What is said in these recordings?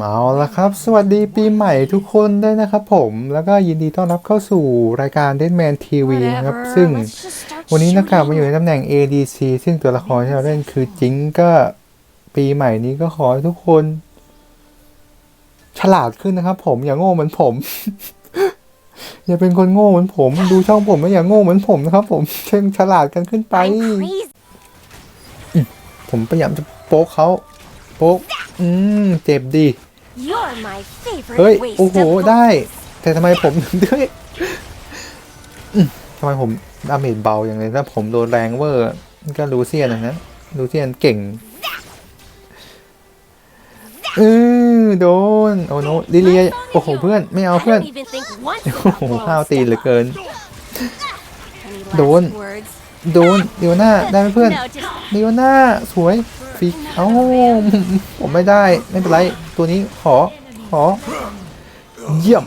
เอาละครับ สวัสดีปีใหม่ทุกคนด้วยนะครับผมแล้วก็ยินดีต้อนรับเข้าสู่รายการ Deadman TV นะครับ ซึ่งวันนี้นะครับมาอยู่ในตำแหน่ง ADC ซึ่งตัวละครที่เราเล่นคือจิงก็ปีใหม่นี้ก็ขอให้ทุกคน ฉลาดขึ้นนะครับผมอย่าโง่เหมือนผม อย่าเป็นคนโง่เหมือนผม ดูช่องผมแล้วอย่าโง่เหมือนผมนะครับผมเชิงฉลาดกันขึ้นไป I'm crazy. ผมพยายามจะโป๊กเขาโป๊กอืมเจ็บดี You're my favorite เฮ้ย waste โอ้โห of ได้ แต่ทำไมผมถึงด้วยอืมทำไมผมดาเมจเบาอย่างเลยถ้าผมโดนแรงเวอร์ก็ลูเซียนนะนะลูเซียนเก่งเออโดนโอ้โนลิเลียโอ้โหเพื่อนไม่เอา I เพื่อน don't even think once โอ้ about โห walls. ห้าวตีนเหลือเกิน Any last Don't. Words? โดนเดียวหน้าได้ไหมเพื่อน No, just เดียวหน้าสวยฟิกเอ้าผมไม่ได้ไม่เป็นไร ตัวนี้ขอขอ เยี่ยม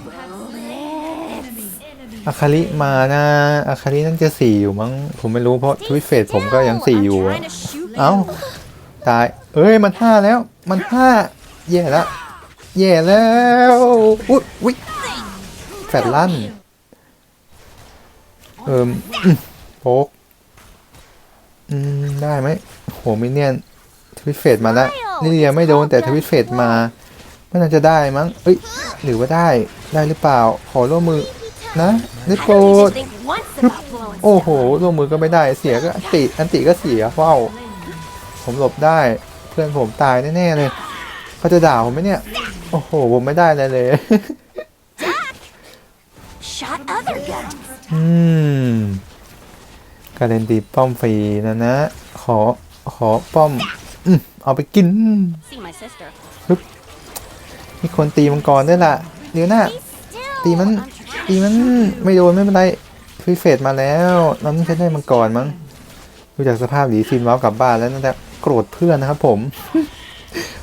อาคาริมานะอาคารินั่นจะสี่อยู่มั้งผมไม่รู้เพราะทวิตเฟสผมก็ยังสี่อยู่ I'm อะ trying to shoot เอ้า you. ตายเอ้ยมันห้าแล้ว มันห้าแย่แล้วแย่แล้วอุ๊ยอุ๊ยแฟดลั่นเอิมอืมโป๊ก อืมได้ไหมโหมิเนียนทวิตเฟสมาแล้วลิเลียไม่โดนแต่ทวิตเฟสมาไม่น่าจะได้มั้งเอ้ยหรือว่าได้ได้หรือเปล่า ขอร่วมมือนะได้ I โปร don't ด just think once about blowing โอ้โหร่วมมือก็ไม่ได้เสียก็อันติอันติก็เสียว้าวผมหลบได้เพื่อนผมตายแน่ๆเลยเขาจะด่าผมไหมเนี่ยโอ้โหผมไม่ได้เลยเลย shot other guns. อืม การเล่นตีป้อมฟรีนะนะ ขอขอป้อมอืมเอาไปกิน See my sister. มีคนตีมังกรด้วยล่ะ เดี๋ยวนะ Still, ตีมัน I'm trying ตีมันไม่โดนไม่เป็นไรฟรีเฟสมาแล้วเราไม่ใช่ได้มังกรมั้งดูจากสภาพหลีซินว้าวกลับบ้านแล้วน่าจะโกรธเพื่อนนะครับผม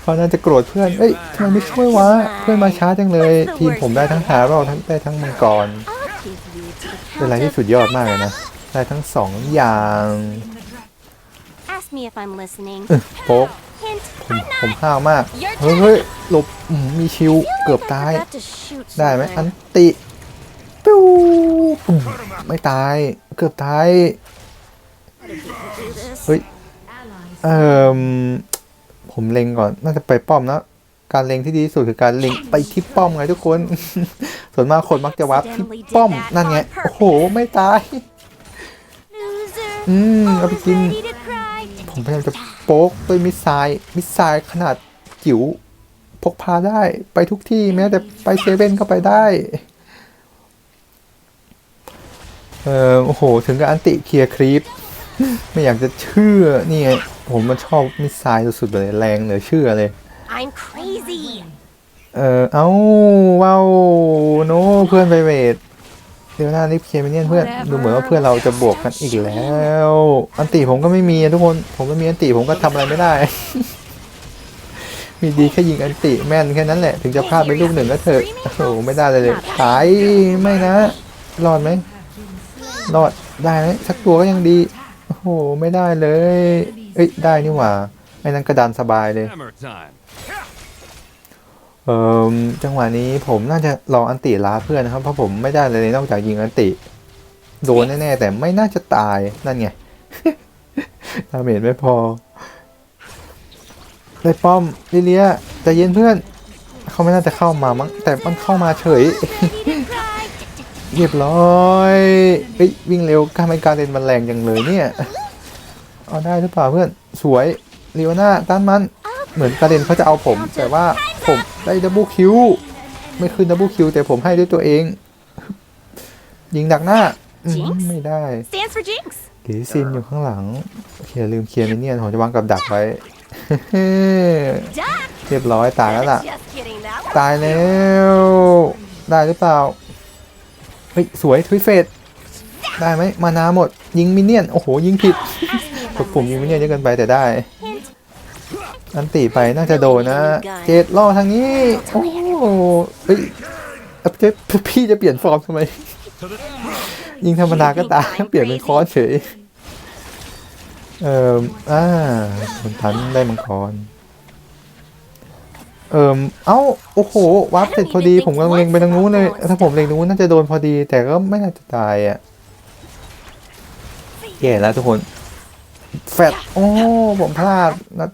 เพราะน่าจะโกรธเพื่อนเอ้ยทำไมไม่ช่วยวะเพื่อนมาช้าจังเลย ทีมผมได้ทั้งหาเราทั้งได้ทั้งมังกร I'll give you to the เป็นอะไร count ที่ of สุดยอดมากเลยนะ ได้ทั้งสองอย่าง Ask me if I'm listening. เออโป๊ก Hint, ผมผมห้าวมาก Your เฮ้ยเฮ้ยหลบอืมมีชิว เกือบ I ตาย forgot to shoot ได้ไหม something. อันติปิ้วปุ่มไม่ตาย เกือบตาย Do this. เฮ้ย เอ่อ ผมเล็งก่อน น่าจะไปป้อมนะ การเล็งที่ดีที่สุดคือการเล็งไปที่ป้อมไงทุกคน ส่วนมากคนมักจะวัดที่ป้อม นั่นไง โอ้โห ไม่ตาย Loser. อืมเอาไปกิน Ready to cry. ผมพยายามจะโป๊กด้วยมิสไซล์มิสไซล์ขนาดจิ๋วพกพาได้ไปทุกที่แม้แต่ไปเซเว่นก็ไปได้ เออโอ้โห ถึงกับอันติเคลียร์ครีปไม่อยากจะเชื่อนี่ไงผมมันชอบมิสไซล์สุดๆเลยแรงเหลือเชื่อเลย I'm crazy. เออ เอ้าว้าวโนเพื่อนไปเวท เดี๋ยวหน้าลิฟเคมิเนียนเพื่อนดูเหมือนว่าเพื่อนเราจะบวกกันอีกแล้ว อันติผมก็ไม่มีอะทุกคนผมไม่มีอันติผมก็ทำอะไรไม่ได้ มีดีแค่ยิงอันติแม่นแค่นั้นแหละ ถึงจะพลาดไปลูกหนึ่งก็เถอะโอ้โหไม่ได้เลยเลยตายไม่นะรอดไหมรอดได้ไหมสักตัวก็ยังดีโอ้โหไม่ได้เลย เอ้ยได้นี่หว่าไอ้นั้นกระดานสบายเลย Hammer time. เออจังหวะนี้ผมน่าจะรออันติลาเพื่อนนะครับ เพราะผมไม่ได้เลยนอกจากยิงอันติ โดนแน่ๆแต่ไม่น่าจะตายนั่นไงดาเมจไม่พอ ได้ป้อมลิเลียใจเย็นเพื่อนเขาไม่น่าจะเข้ามามั้งแต่มันเข้ามาเฉยเรียบร้อยเอ้ยวิ่งเร็วการไม่การเล่นมันแรงจังเลยเนี่ยเอาได้หรือเปล่าเพื่อนสวยเลียวหน้าต้านมันเหมือนการเล่นเขาจะเอาผม แต่ว่า ผมได้ดับเบิลคิวไม่ขึ้นดับเบิลคิวแต่ผมให้ด้วยตัวเอง ยิงดักหน้าอืม Jinx? ไม่ได้ Stands for Jinx. หลีซินอยู่ข้างหลังโอเคลืมเคลียร์มินเนี่ยนผมจะวางกับดักไว้ Duck. เรียบร้อยตายแล้วล่ะ Just kidding. That was ตายแล้ว ได้หรือเปล่าเฮ้ยสวยทวิตเฟสได้ไหมมานาหมด ยิงมินเนี่ยนโอ้โหยิงผิด Ask me ก if ดปุ่ม I'm ยิงมินเนี่ยนเยอะเกินไปแต่ได้ Hint. อันตีไปน่าจะโดนนะ เจดล่อทางนี้ โอ้โหเฮ้ยเอ้ยเจ๊พี่จะเปลี่ยนฟอร์มทำไม ยิงธรรมดาก็ตายเปลี่ยนเป็นคอร์สเฉย เอเอ่ออ่าคุณทันได้มังกร เอ่อเอ้า โอ้โหวาร์ปเสร็จพอดี ผมกำลังเล็งไปทางนู้นเลย ถ้าผมเล็งตรงนู้นน่าจะโดนพอดี แต่ก็ไม่น่าจะตายอะแย่แล้วทุกคน แฟดโอ้ ผมพลาดนะ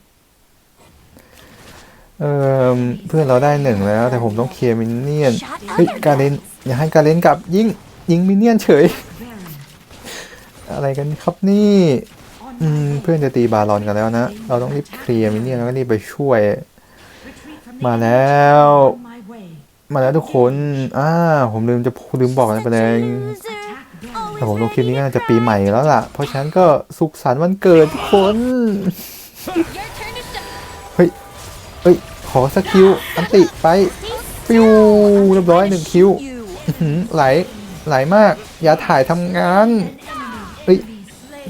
เอ่อเพื่อนเราได้หนึ่งแล้ว แต่ผมต้องเคลียร์มินเนี่ยน Shut เฮ้ย up, การเล่นอย่าให้การเล่นกลับยิงยิงมินเนี่ยนเฉย อะไรกันครับนี่อืมเพื่อนจะตีบาลอนกันแล้วนะ เราต้องรีบเคลียร์มินเนี่ยนแล้วก็รีบไปช่วย มาแล้ว มาแล้วทุกคนอ่าผมลืมจะลืมบอกนะประเด็น loser. แต่ผมลงคลิปนี้ก็น่าจะปีใหม่แล้วล่ะ เพราะฉะนั้นก็สุขสันต์วันเกิดทุกคน Your turn to shine. เฮ้ย เฮ้ย ขอสกิลอันติไปฟิวเรียบร้อยหนึ่งคิวไหลไหลมาก อย่าถ่ายทำงานเฮ้ย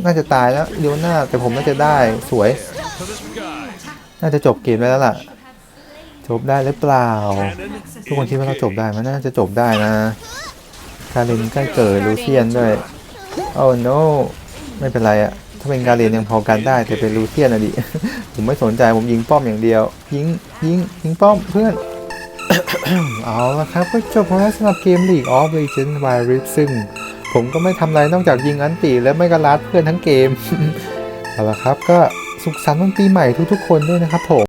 น่าจะตายแล้วเดี๋ยวหน้าแต่ผมน่าจะได้สวย น่าจะจบเกมได้แล้วล่ะ จบได้หรือเปล่า ทุกคนคิดว่าเราจบได้มันน่าจะจบได้นะกาเรนใกล้เกิดลูเซียนด้วยโอ้ no ไม่เป็นไรอะถ้าเป็นกาเรนยังพอกันได้แต่เป็นลูเซียนอะดิ ผมไม่สนใจผมยิงป้อมอย่างเดียว ยิงยิงยิงป้อมเพื่อนเอาละครับก็จบแล้วสำหรับเกม League of Legends Wild Rift ซึ่งผมก็ไม่ทำอะไรนอกจากยิงอันตีและไม่ก็ลัดเพื่อนทั้งเกม เอาละครับก็สุขสันต์วันปีใหม่ทุกๆคนด้วยนะครับผม